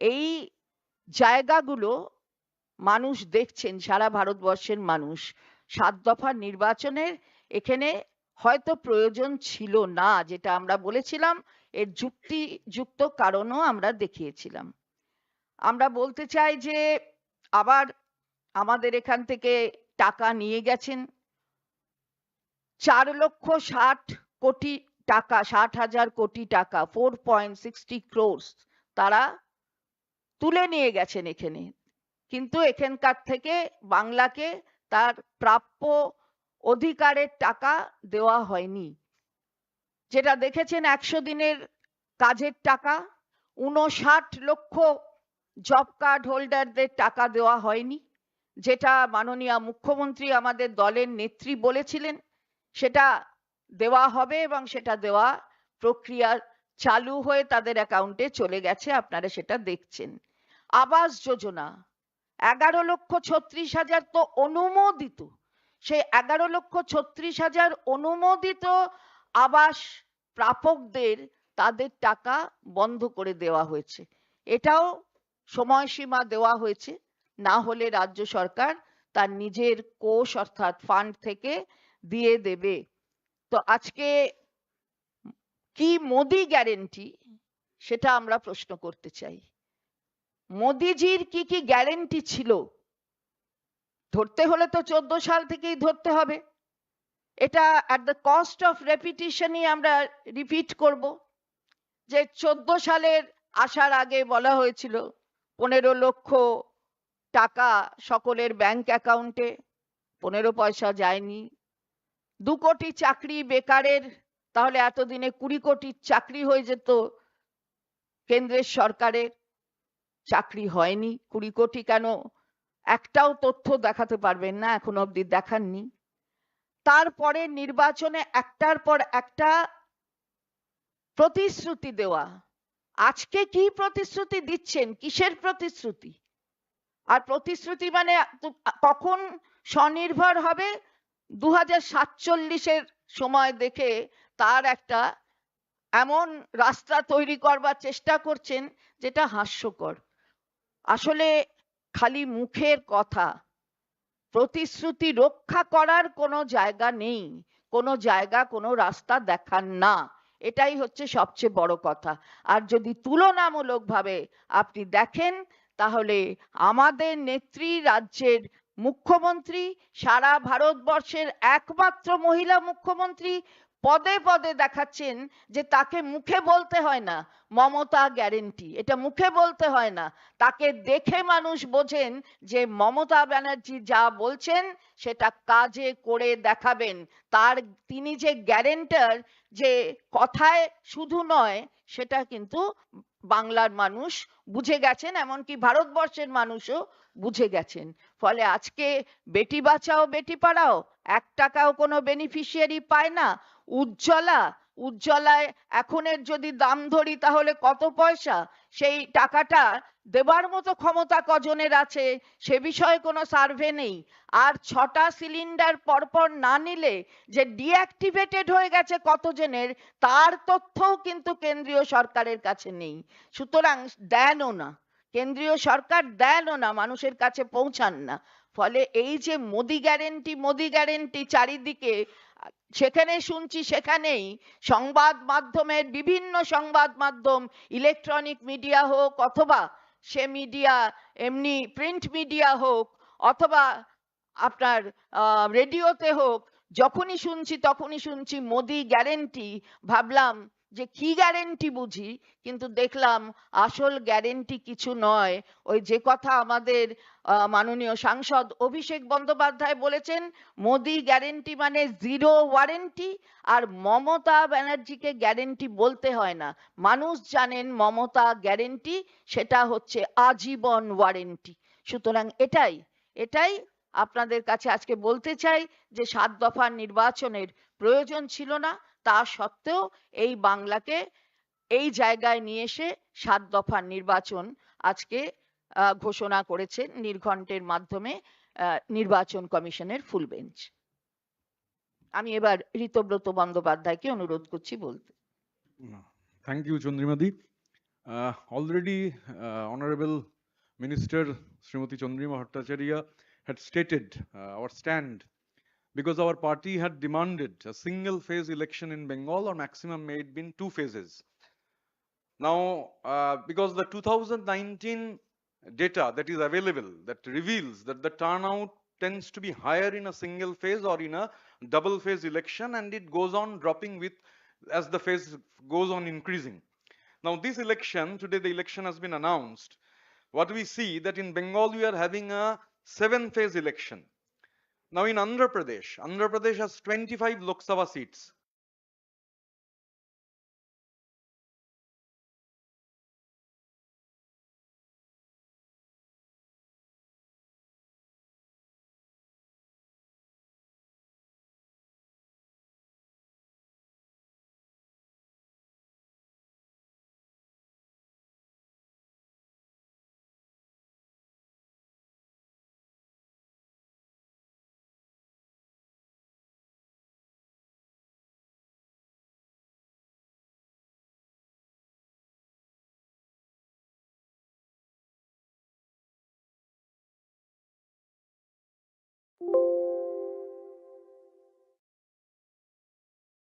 এই জায়গাগুলো মানুষ দেখছেন, সারা ভারতবর্ষের মানুষ। সাত দফা নির্বাচনের এখানে হয়তো প্রয়োজন ছিল না, যেটা আমরা বলেছিলাম, এর যুক্তিযুক্ত কারণও আমরা দেখিয়েছিলাম। আমরা বলতে চাই যে, আবার আমাদের এখান থেকে টাকা নিয়ে গেছেন। চার লক্ষ ষাট কোটি টাকা, ষাট হাজার কোটি টাকা ফোর পয়েন্ট সিক্সটি ক্রোর্স তারা তুলে নিয়ে গেছেন এখানে। কিন্তু এখানকার থেকে বাংলাকে তার প্রাপ্য অধিকারের টাকা দেওয়া হয়নি। যেটা দেখেছেন একশো দিনের কাজের টাকা উনষাট লক্ষ জব কার্ড হোল্ডারদের টাকা দেওয়া হয়নি, যেটা মাননীয় মুখ্যমন্ত্রী আমাদের দলের নেত্রী বলেছিলেন, সেটা দেওয়া হবে এবং সেটা দেওয়া প্রক্রিয়া চালু হয়ে তাদের অ্যাকাউন্টে চলে গেছে, আপনারা সেটা দেখছেন। আবাস যোজনা, এগারো লক্ষ ছত্রিশ হাজার তো অনুমোদিত। সেই এগারো লক্ষ ছত্রিশ হাজার অনুমোদিত আবাস প্রাপকদের তাদের টাকা বন্ধ করে দেওয়া হয়েছে। এটাও সময়সীমা দেওয়া হয়েছে, না হলে রাজ্য সরকার তার নিজের কোষ অর্থাৎ ফান্ড থেকে দিয়ে দেবে। তো আজকে কি মোদি গ্যারেন্টি সেটা আমরা প্রশ্ন করতে চাই। মোদিজির কি কি গ্যারেন্টি ছিল? ধরতে হলে তো চোদ্দ সাল থেকেই ধরতে হবে। এটা অ্যাট দ্য কস্ট অফ রেপিটিশনই আমরা রিপিট করব। যে চোদ্দ সালের আসার আগে বলা হয়েছিল, পনেরো লক্ষ টাকা সকলের ব্যাংক অ্যাকাউন্টে পনেরো পয়সা যায়নি। দু কোটি চাকরি বেকারের তাহলে এতদিনে কুড়ি কোটি চাকরি হয়ে যেত। কেন্দ্রের সরকারের চাকরি হয়নি। কুড়ি কোটি কেন? একটাও তথ্য দেখাতে পারবেন না, এখন অবধি দেখাননি। তারপরে নির্বাচনে একটার পর একটা প্রতিশ্রুতি দেওয়া। আজকে কি প্রতিশ্রুতি দিচ্ছেন? কিসের প্রতিশ্রুতি? আর প্রতিশ্রুতি মানে কখন স্বনির্ভর হবে? দু হাজার সাতচল্লিশের সময় দেখে তার একটা এমন রাস্তা তৈরি করবার চেষ্টা করছেন যেটা হাস্যকর। আসলে খালি মুখের কথা, প্রতিশ্রুতি রক্ষা করার কোনো জায়গা নেই, কোনো জায়গা, কোনো রাস্তা দেখান না, এটাই হচ্ছে সবচেয়ে বড় কথা। আর যদি তুলনামূলকভাবে আপনি দেখেন, তাহলে আমাদের নেত্রী রাজ্যের মুখ্যমন্ত্রী, সারা ভারতবর্ষের একমাত্র মহিলা মুখ্যমন্ত্রী পদে পদে দেখাচ্ছেন যে তাকে মুখে বলতে হয় না, মমতা গ্যারেন্টি এটা মুখে বলতে হয় না। তাকে দেখে মানুষ বোঝেন যে মমতা ব্যানার্জি যা বলছেন সেটা কাজে করে দেখাবেন। তার, তিনি যে গ্যারেন্টার যে কথায় শুধু নয়, সেটা কিন্তু বাংলার মানুষ বুঝে গেছেন, এমনকি ভারতবর্ষের মানুষও বুঝে গেছেন। ফলে আজকে বেটি বাঁচাও, বেটি পাড়াও, এক টাকাও কোনো বেনিফিশিয়ারি পায় না। উজ্জ্বলা, উজ্জ্বলায় এখনের যদি দাম ধরি তাহলে কত পয়সা? সেই টাকাটা দেবার মতো ক্ষমতা কজনের আছে? সে বিষয়ে কোনো সার্ভে নেই। আর ছটা সিলিন্ডার পরপর না নিলে যে ডিঅ্যাক্টিভেটেড হয়ে গেছে কতজনের, তার তথ্যও কিন্তু কেন্দ্রীয় সরকারের কাছে নেই। সুতরাং দেনও না। কেন্দ্রীয় সরকার দেনও না, মানুষের কাছে পৌঁছান না। ফলে এই যে মোদি গ্যারেন্টি মোদি গ্যারেন্টি চারিদিকে, সেখানে শুনছি সেখানেই সংবাদ মাধ্যমের বিভিন্ন সংবাদ মাধ্যম ইলেকট্রনিক মিডিয়া হোক অথবা সে মিডিয়া এমনি প্রিন্ট মিডিয়া হোক অথবা আপনার রেডিওতে হোক, যখনই শুনছি তখনই শুনছি মোদি গ্যারেন্টি ভাবলাম যে কি গ্যারেন্টি বুঝি, কিন্তু দেখলাম আসল গ্যারেন্টি কিছু নয়। ওই যে কথা আমাদের মাননীয় সাংসদ অভিষেক বন্দ্যোপাধ্যায় বলেছেন, মোদি গ্যারেন্টি মানে জিরো ওয়ারেন্টি আর মমতা ব্যানার্জিকে গ্যারেন্টি বলতে হয় না। মানুষ জানেন মমতা গ্যারেন্টি সেটা হচ্ছে আজীবন ওয়ারেন্টি সুতরাং এটাই এটাই আপনাদের কাছে আজকে বলতে চাই যে সাত দফার নির্বাচনের প্রয়োজন ছিল না। তা সত্ত্বেও এই বাংলাকে এই জায়গায় নিয়ে এসে সাত দফার নির্বাচন আজকে ঘোষণা করেছে নির্ঘণ্টের মাধ্যমে নির্বাচন কমিশনের ফুল বেঞ্চ। আমি এবার ঋতব্রত বন্দ্যোপাধ্যায়কে অনুরোধ করছি বলতে। থ্যাংক ইউ চন্দ্রিমাদি। Honorable Minister Srimati Chandrima Bhattacharya had stated uh, our stand because our party had demanded a single phase election in Bengal or maximum may it be in two phases. Now, uh, because the 2019 data that is available that reveals that the turnout tends to be higher in a single phase or in a double phase election and it goes on dropping with as the phase goes on increasing. Now this election, today the election has been announced. What we see that in Bengal we are having a seven phase election. Now in Andhra Pradesh, Andhra Pradesh has 25 Lok Sabha seats.